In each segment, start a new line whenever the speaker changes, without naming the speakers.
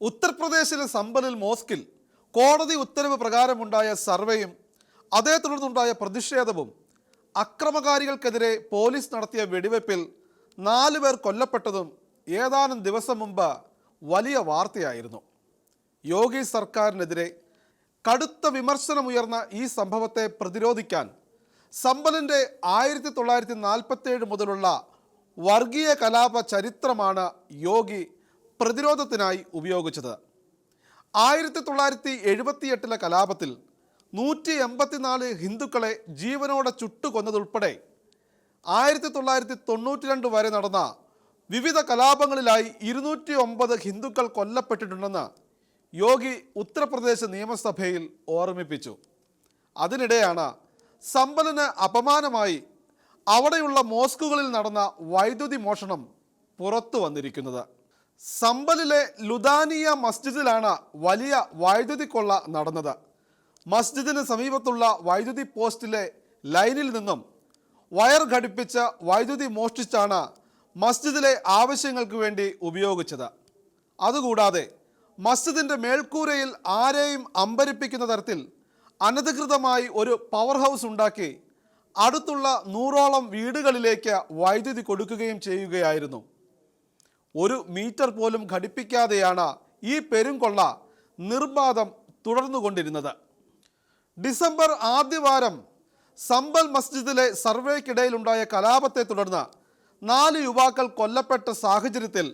ഉത്തർപ്രദേശിലെ സമ്പലിൽ മോസ്കിൽ കോടതി ഉത്തരവ് പ്രകാരമുണ്ടായ സർവേയും അതേ തുടർന്നുണ്ടായ പ്രതിഷേധവും അക്രമകാരികൾക്കെതിരെ പോലീസ് നടത്തിയ വെടിവെപ്പിൽ നാലു പേർ കൊല്ലപ്പെട്ടതും ഏതാനും ദിവസം മുമ്പ് വലിയ വാർത്തയായിരുന്നു. യോഗി സർക്കാരിനെതിരെ കടുത്ത വിമർശനമുയർന്ന ഈ സംഭവത്തെ പ്രതിരോധിക്കാൻ സമ്പലിന്റെ ആയിരത്തി തൊള്ളായിരത്തി നാൽപ്പത്തേഴ് മുതലുള്ള വർഗീയ കലാപ ചരിത്രമാണ് യോഗി പ്രതിരോധത്തിനായി ഉപയോഗിച്ചത്. ആയിരത്തി തൊള്ളായിരത്തി എഴുപത്തിയെട്ടിലെ കലാപത്തിൽ നൂറ്റി എൺപത്തിനാല് ഹിന്ദുക്കളെ ജീവനോടെ ചുട്ടുകൊന്നതുൾപ്പെടെ ആയിരത്തി തൊള്ളായിരത്തി തൊണ്ണൂറ്റി രണ്ട് വരെ നടന്ന വിവിധ കലാപങ്ങളിലായി ഇരുന്നൂറ്റി ഒമ്പത് ഹിന്ദുക്കൾ കൊല്ലപ്പെട്ടിട്ടുണ്ടെന്ന് യോഗി ഉത്തർപ്രദേശ് നിയമസഭയിൽ ഓർമ്മിപ്പിച്ചു. അതിനിടെയാണ് സമ്പലിന് അപമാനമായി അവിടെയുള്ള മോസ്കുകളിൽ നടന്ന വൈദ്യുതി മോഷണം പുറത്തു വന്നിരിക്കുന്നത്. സമ്പലിലെ ലുദാനിയ മസ്ജിദിലാണ് വലിയ വൈദ്യുതി കൊള്ള നടന്നത്. മസ്ജിദിന് സമീപത്തുള്ള വൈദ്യുതി പോസ്റ്റിലെ ലൈനിൽ നിന്നും വയർ ഘടിപ്പിച്ച് വൈദ്യുതി മോഷ്ടിച്ചാണ് മസ്ജിദിലെ ആവശ്യങ്ങൾക്ക് വേണ്ടി ഉപയോഗിച്ചത്. അതുകൂടാതെ മസ്ജിദിന്റെ മേൽക്കൂരയിൽ ആരെയും അമ്പരിപ്പിക്കുന്ന തരത്തിൽ അനധികൃതമായി ഒരു പവർ ഹൗസ് ഉണ്ടാക്കി അടുത്തുള്ള നൂറോളം വീടുകളിലേക്ക് വൈദ്യുതി കൊടുക്കുകയും ചെയ്യുകയായിരുന്നു. ഒരു മീറ്റർ പോലും ഘടിപ്പിക്കാതെയാണ് ഈ പെരുംകൊള്ള നിർബാധം തുടർന്നുകൊണ്ടിരുന്നത്. ഡിസംബർ ആദ്യവാരം സമ്പൽ മസ്ജിദിലെ സർവേക്കിടയിലുണ്ടായ കലാപത്തെ തുടർന്ന് നാല് യുവാക്കൾ കൊല്ലപ്പെട്ട സാഹചര്യത്തിൽ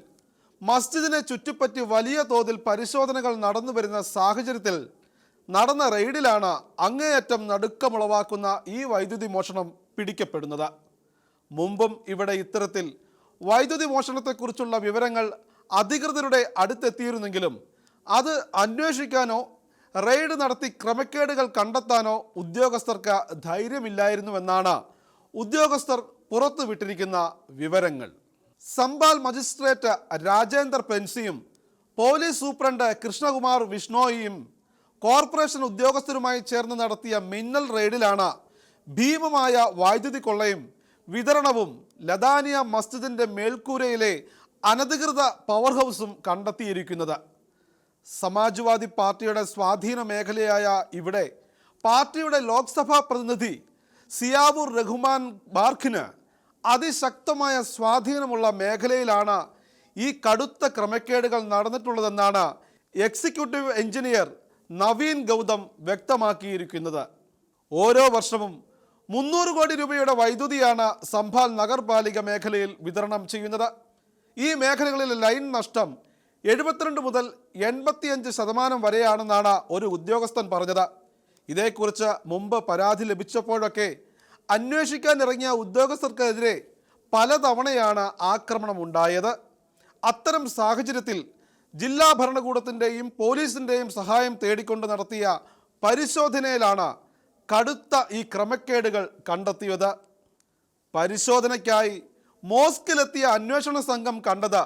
മസ്ജിദിനെ ചുറ്റിപ്പറ്റി വലിയ തോതിൽ പരിശോധനകൾ നടന്നു വരുന്ന സാഹചര്യത്തിൽ നടന്ന റെയ്ഡിലാണ് അങ്ങേയറ്റം നടുക്കമുളവാക്കുന്ന ഈ വൈദ്യുതി മോഷണം പിടിക്കപ്പെടുന്നത്. മുമ്പും ഇവിടെ ഇത്തരത്തിൽ വൈദ്യുതി മോഷണത്തെക്കുറിച്ചുള്ള വിവരങ്ങൾ അധികൃതരുടെ അടുത്തെത്തിയിരുന്നെങ്കിലും അത് അന്വേഷിക്കാനോ റെയ്ഡ് നടത്തി ക്രമക്കേടുകൾ കണ്ടെത്താനോ ഉദ്യോഗസ്ഥർക്ക് ധൈര്യമില്ലായിരുന്നുവെന്നാണ് ഉദ്യോഗസ്ഥർ പുറത്തുവിട്ടിരിക്കുന്ന വിവരങ്ങൾ. സംബാൽ മജിസ്ട്രേറ്റ് രാജേന്ദർ പെൻസിയും പോലീസ് സൂപ്രണ്ട് കൃഷ്ണകുമാർ വിഷ്ണോയിയും കോർപ്പറേഷൻ ഉദ്യോഗസ്ഥരുമായി ചേർന്ന് നടത്തിയ മിന്നൽ റെയ്ഡിലാണ് ഭീമമായ വൈദ്യുതി കൊള്ളയും വിതരണവും ലദാനിയ മസ്ജിദിന്റെ മേൽക്കൂരയിലെ അനധികൃത പവർ ഹൗസും കണ്ടെത്തിയിരിക്കുന്നത്. സമാജ്വാദി പാർട്ടിയുടെ സ്വാധീന മേഖലയായ ഇവിടെ പാർട്ടിയുടെ ലോക്സഭാ പ്രതിനിധി സിയാബുർ റഹ്മാൻ ബാർഖിന് അതിശക്തമായ സ്വാധീനമുള്ള മേഖലയിലാണ് ഈ കടുത്ത ക്രമക്കേടുകൾ നടന്നിട്ടുള്ളതെന്നാണ് എക്സിക്യൂട്ടീവ് എഞ്ചിനീയർ നവീൻ ഗൗതം വ്യക്തമാക്കിയിരിക്കുന്നത്. ഓരോ വർഷവും മുന്നൂറ് കോടി രൂപയുടെ വൈദ്യുതിയാണ് സംഭാൽ നഗർപാലിക മേഖലയിൽ വിതരണം ചെയ്യുന്നത്. ഈ മേഖലകളിലെ ലൈൻ നഷ്ടം എഴുപത്തിരണ്ട് മുതൽ എൺപത്തിയഞ്ച് ശതമാനം വരെയാണെന്നാണ് ഒരു ഉദ്യോഗസ്ഥൻ പറഞ്ഞത്. ഇതേക്കുറിച്ച് മുമ്പ് പരാതി ലഭിച്ചപ്പോഴൊക്കെ അന്വേഷിക്കാൻ ഇറങ്ങിയ ഉദ്യോഗസ്ഥർക്കെതിരെ പലതവണയാണ് ആക്രമണം ഉണ്ടായത് അത്തരം സാഹചര്യത്തിൽ ജില്ലാ ഭരണകൂടത്തിന്റെയും പോലീസിന്റെയും സഹായം തേടിക്കൊണ്ട് നടത്തിയ പരിശോധനയിലാണ് കടുത്ത ഈ ക്രമക്കേടുകൾ കണ്ടെത്തിയത്. പരിശോധനയ്ക്കായി മോസ്കിലെത്തിയ അന്വേഷണ സംഘം കണ്ടത്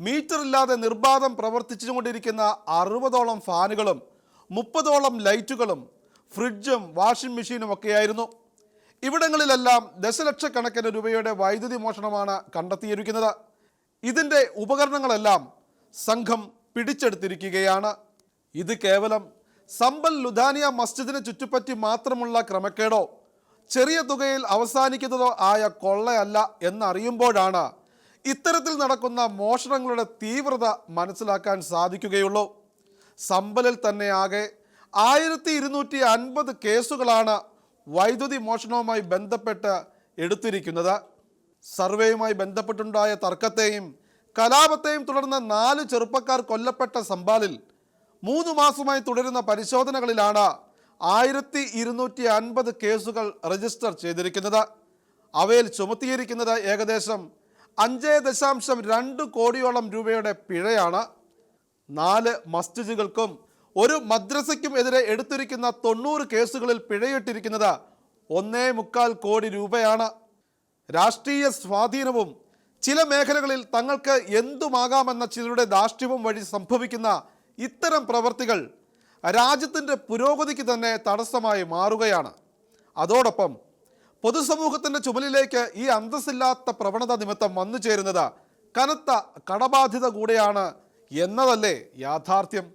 മീറ്ററില്ലാതെ നിർബാധം പ്രവർത്തിച്ചുകൊണ്ടിരിക്കുന്ന അറുപതോളം ഫാനുകളും മുപ്പതോളം ലൈറ്റുകളും ഫ്രിഡ്ജും വാഷിംഗ് മെഷീനും ഒക്കെയായിരുന്നു. ഇവിടങ്ങളിലെല്ലാം ദശലക്ഷക്കണക്കിന് രൂപയുടെ വൈദ്യുതി മോഷണമാണ് കണ്ടെത്തിയിരിക്കുന്നത്. ഇതിന്റെ ഉപകരണങ്ങളെല്ലാം സംഘം പിടിച്ചെടുത്തിരിക്കുകയാണ്. ഇത് കേവലം സമ്പൽ ലുധാനിയ മസ്ജിദിനെ ചുറ്റിപ്പറ്റി മാത്രമുള്ള ക്രമക്കേടോ ചെറിയ തുകയിൽ അവസാനിക്കുന്നതോ ആയ കൊള്ളയല്ല എന്നറിയുമ്പോഴാണ് ഇത്തരത്തിൽ നടക്കുന്ന മോഷണങ്ങളുടെ തീവ്രത മനസ്സിലാക്കാൻ സാധിക്കുകയുള്ളൂ. സമ്പലിൽ തന്നെ ആകെ ആയിരത്തി ഇരുന്നൂറ്റി അൻപത് കേസുകളാണ് വൈദ്യുതി മോഷണവുമായി ബന്ധപ്പെട്ട് എടുത്തിരിക്കുന്നത്. സർവേയുമായി ബന്ധപ്പെട്ടുണ്ടായ തർക്കത്തെയും കലാപത്തെയും തുടർന്ന് നാല് ചെറുപ്പക്കാർ കൊല്ലപ്പെട്ട സംബാലിൽ മൂന്ന് മാസമായി തുടരുന്ന പരിശോധനകളിലാണ് ആയിരത്തി ഇരുന്നൂറ്റി അൻപത് കേസുകൾ രജിസ്റ്റർ ചെയ്തിരിക്കുന്നത്. അവയിൽ ചുമത്തിയിരിക്കുന്നത് ഏകദേശം അഞ്ച് ദശാംശം രണ്ട് കോടിയോളം രൂപയുടെ പിഴയാണ്. നാല് മസ്ജിദുകൾക്കും ഒരു മദ്രസയ്ക്കും എതിരെ എടുത്തിരിക്കുന്ന തൊണ്ണൂറ് കേസുകളിൽ പിഴയിട്ടിരിക്കുന്നത് ഒന്നേ മുക്കാൽ കോടി രൂപയാണ്. രാഷ്ട്രീയ സ്വാധീനവും ചില മേഖലകളിൽ തങ്ങൾക്ക് എന്തുമാകാമെന്ന ചിലരുടെ ധാർഷ്ട്യവും വഴി സംഭവിക്കുന്ന ഇത്തരം പ്രവർത്തികൾ രാജ്യത്തിന്റെ പുരോഗതിക്ക് തന്നെ തടസ്സമായി മാറുകയാണ്. അതോടൊപ്പം പൊതുസമൂഹത്തിന്റെ ചുമലിലേക്ക് ഈ അന്തസ്സില്ലാത്ത പ്രവണത നിമിത്തം വന്നു ചേരുന്നത് കനത്ത കടബാധ്യത കൂടെയാണ് എന്നതല്ലേ യാഥാർത്ഥ്യം.